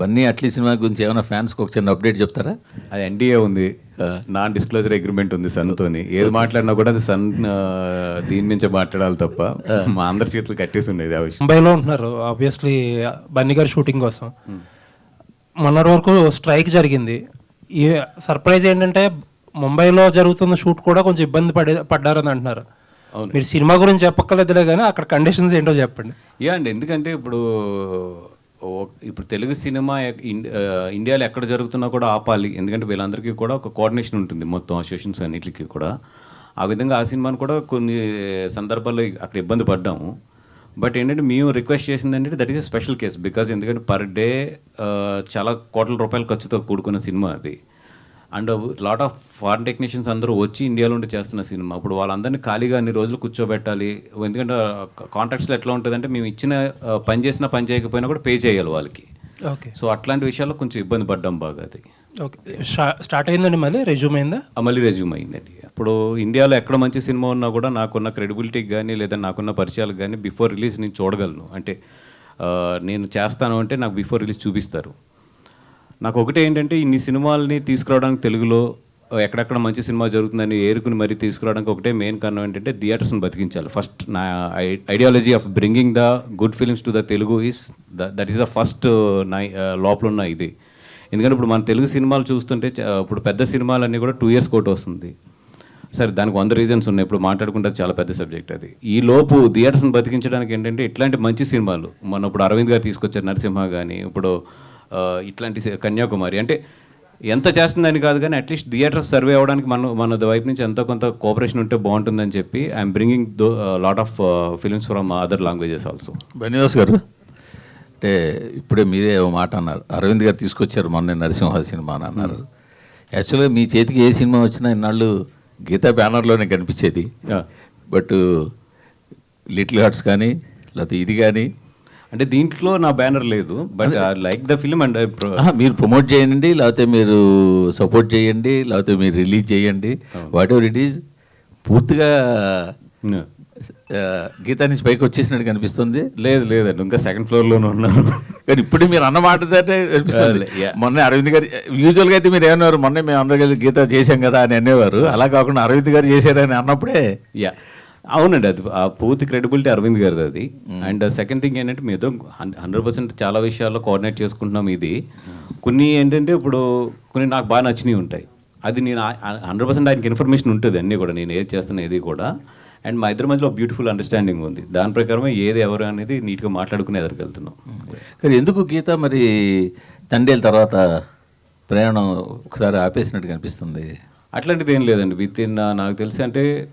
Bunny Atlee cinema గురించి ఏమైనా ఫ్యాన్స్కి ఒక చిన్న అప్డేట్ చెప్తారా? అది ఎన్డీఏ ఉంది. నాన్ డిస్క్లోజర్ అగ్రిమెంట్ ఉంది సన్తోని. ఏది మాట్లాడినా కూడా అది సన్ దీని నుంచే మాట్లాడాలి తప్ప మా అందరి చేతులు కట్టేసి ఉండేది ఆ విషయం. ముంబైలో ఉంటున్నారు. ఆబ్వియస్లీ బన్నీ గారి షూటింగ్ కోసం. మొన్నటి వరకు స్ట్రైక్ జరిగింది. ఈ సర్ప్రైజ్ ఏంటంటే ముంబైలో జరుగుతున్న షూట్ కూడా కొంచెం ఇబ్బంది పడే పడ్డారని అంటున్నారు. మీరు సినిమా గురించి చెప్పక్కర్లేదులే కానీ అక్కడ కండిషన్స్ ఏంటో చెప్పండి. యా అండి ఎందుకంటే ఇప్పుడు ఇప్పుడు తెలుగు సినిమా ఇండియాలో ఎక్కడ జరుగుతున్నా కూడా ఆపాలి. ఎందుకంటే వీళ్ళందరికీ కూడా ఒక కోఆర్డినేషన్ ఉంటుంది మొత్తం అసోసియేషన్స్ అన్నిటికీ కూడా. ఆ విధంగా ఆ సినిమాను కూడా కొన్ని సందర్భాల్లో అక్కడ ఇబ్బంది పడ్డాము. బట్ ఏంటంటే మేము రిక్వెస్ట్ చేసింది ఏంటంటే that is a special case. Because ఎందుకంటే పర్ డే చాలా కోట్ల రూపాయల ఖర్చుతో కూడుకున్న సినిమా అది. And lot of foreign technicians అందరూ వచ్చి ఇండియాలో ఉండి చేస్తున్న సినిమా. ఇప్పుడు వాళ్ళందరినీ ఖాళీగా అన్ని రోజులు కూర్చోబెట్టాలి. ఎందుకంటే కాంట్రాక్ట్స్లో ఎట్లా ఉంటుందంటే మేము ఇచ్చిన పని చేసినా పని చేయకపోయినా కూడా పే చేయాలి వాళ్ళకి. ఓకే. సో అట్లాంటి విషయాల్లో కొంచెం ఇబ్బంది పడ్డాం బాగా అది. ఓకే. స్టార్ట్ అయిందండి మళ్ళీ? రెజ్యూమ్ అయిందా? మళ్ళీ రెజ్యూమ్ అయిందండి. ఇప్పుడు ఇండియాలో ఎక్కడ మంచి సినిమా ఉన్నా కూడా నాకున్న క్రెడిబిలిటీకి కానీ లేదా నాకున్న పరిచయాలకు కానీ బిఫోర్ రిలీజ్ నేను చూడగలను. అంటే నేను చేస్తాను అంటే నాకు బిఫోర్ రిలీజ్ చూపిస్తారు. నాకు ఒకటే ఏంటంటే ఇన్ని సినిమాలని తీసుకురావడానికి తెలుగులో ఎక్కడెక్కడ మంచి సినిమా జరుగుతుందని ఏరుకుని మరీ తీసుకురావడానికి ఒకటే మెయిన్ కారణం ఏంటంటే థియేటర్స్ని బతికించాలి. ఫస్ట్ నా ideology of bringing the good films to the Telugu is that is the first నా లోపల ఉన్న ఇది. ఎందుకంటే ఇప్పుడు మన తెలుగు సినిమాలు చూస్తుంటే ఇప్పుడు పెద్ద సినిమాలన్నీ కూడా టూ ఇయర్స్ కోట్ వస్తుంది. సరే దానికి వంద రీజన్స్ ఉన్నాయి. ఇప్పుడు మాట్లాడుకుంటే చాలా పెద్ద సబ్జెక్ట్ అది. ఈ లోపు థియేటర్స్ని బతికించడానికి ఏంటంటే ఇట్లాంటి మంచి సినిమాలు మన ఇప్పుడు అరవింద్ గారు తీసుకొచ్చారు నరసింహ కానీ ఇప్పుడు ఇట్లాంటి కన్యాకుమారి. అంటే ఎంత చేస్తుందని కాదు కానీ అట్లీస్ట్ థియేటర్స్ సర్వే అవ్వడానికి మన మన వైపు నుంచి ఎంతో కొంత కోఆపరేషన్ ఉంటే బాగుంటుందని చెప్పి I'm bringing the lot of films from other languages also. Bunny Vas గారు అంటే ఇప్పుడే మీరే ఓ మాట అన్నారు. అరవింద్ గారు తీసుకొచ్చారు మొన్న నరసింహ సినిమా అని అన్నారు. యాక్చువల్గా మీ చేతికి ఏ సినిమా వచ్చినా ఇన్నాళ్ళు గీతా బ్యానర్లోనే కనిపించేది. బట్ లిటిల్ హార్ట్స్ కానీ లేకపోతే ఇది కానీ అంటే దీంట్లో నా బ్యానర్ లేదు but like the film and మీరు ప్రమోట్ చేయండి లేకపోతే మీరు సపోర్ట్ చేయండి లేకపోతే మీరు రిలీజ్ చేయండి. వాట్ ఎవర్ ఇట్ ఈజ్ పూర్తిగా ఆ, గీతా నుంచి పైకి వచ్చేసినట్టు కనిపిస్తుంది. లేదు లేదండి ఇంకా సెకండ్ ఫ్లోర్లోనే ఉన్నాను. కానీ ఇప్పుడు మీరు అన్న మాట Yeah. మొన్న అరవింద్ గారు యూజువల్గా అయితే మీరు ఏమన్నారు మొన్న మేము అందరం కలిసి గీత చేశాం కదా అని అనేవారు. అలా కాకుండా అరవింద్ గారు చేశారని అన్నప్పుడే యా అవునండి అది ఆ పూర్తి క్రెడిబిలిటీ అరవింద్ గారిది అది. అండ్ సెకండ్ థింగ్ ఏంటంటే మీ హండ్రెడ్ పర్సెంట్ చాలా విషయాల్లో కోఆర్డినేట్ చేసుకుంటున్నాం ఇది. కొన్ని ఏంటంటే ఇప్పుడు కొన్ని నాకు బాగా నచ్చినవి ఉంటాయి. అది నేను హండ్రెడ్ పర్సెంట్ ఆయనకి ఇన్ఫర్మేషన్ ఉంటుంది అన్నీ కూడా. నేను ఏది చేస్తున్నా ఏది కూడా. అండ్ మా ఇద్దరి మధ్యలో బ్యూటిఫుల్ అండర్స్టాండింగ్ ఉంది. దాని ప్రకారమే ఏది ఎవరు అనేది నీట్గా మాట్లాడుకునే ఎదురుకెళ్తున్నాం. కానీ ఎందుకు గీత మరి తండేల తర్వాత ప్రయాణం ఒకసారి ఆపేసినట్టు కనిపిస్తుంది అట్లాంటిది ఏం లేదండి. విత్ ఇన్ నాకు తెలిసి అంటే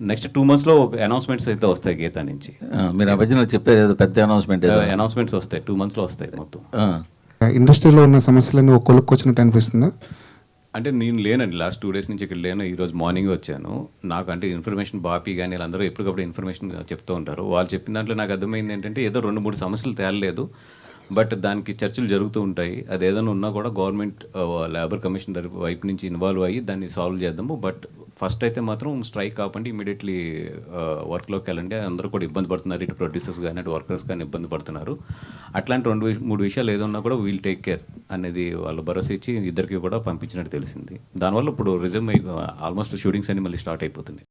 నెక్స్ట్ టూ మంత్స్లో అనౌన్స్మెంట్స్ అయితే వస్తాయి గీతా నుంచి. మీరు మధ్యన చెప్పారు ఏదో పెద్ద అనౌన్స్మెంట్ ఏదో. అనౌన్స్మెంట్స్ వస్తాయి. టూ మంత్స్లో వస్తాయి మొత్తం. ఆ. ఇండస్ట్రీలో ఉన్న సమస్యలన్నీ ఒక కొలుక్కు వచ్చినట్టు అనిపిస్తుందా? అంటే నేను లేనండి. లాస్ట్ టూ డేస్ నుంచి ఇక్కడ లేను. ఈరోజు మార్నింగ్ వచ్చాను. నాకు అంటే ఇన్ఫర్మేషన్ బాపీ కానీ వీళ్ళందరూ ఎప్పటికప్పుడు ఇన్ఫర్మేషన్ చెప్తూ ఉంటారు. వాళ్ళు చెప్పిన దాంట్లో నాకు అర్థమైంది ఏంటంటే ఏదో రెండు మూడు సమస్యలు తేలలేదు. బట్ దానికి చర్చలు జరుగుతూ ఉంటాయి. అది ఏదైనా ఉన్నా కూడా గవర్నమెంట్ లేబర్ కమిషన్ తరపు వైపు నుంచి ఇన్వాల్వ్ అయ్యి దాన్ని సాల్వ్ చేద్దాము. బట్ ఫస్ట్ అయితే మాత్రం స్ట్రైక్ కాకుండా ఇమీడియట్లీ వర్క్లోకి వెళ్ళండి. అందరూ కూడా ఇబ్బంది పడుతున్నారు. ఇటు ప్రొడ్యూసర్స్ కానీ అటు వర్కర్స్ కానీ ఇబ్బంది పడుతున్నారు. అట్లాంటి రెండు మూడు విషయాలు ఏదన్నా కూడా వీల్ టేక్ కేర్ అనేది వాళ్ళు భరోసా ఇచ్చి ఇద్దరికి కూడా పంపించినట్టు తెలిసింది. దానివల్ల ఇప్పుడు రిజమ్ ఆల్మోస్ట్ షూటింగ్స్ అన్ని మళ్ళీ స్టార్ట్ అయిపోతుంది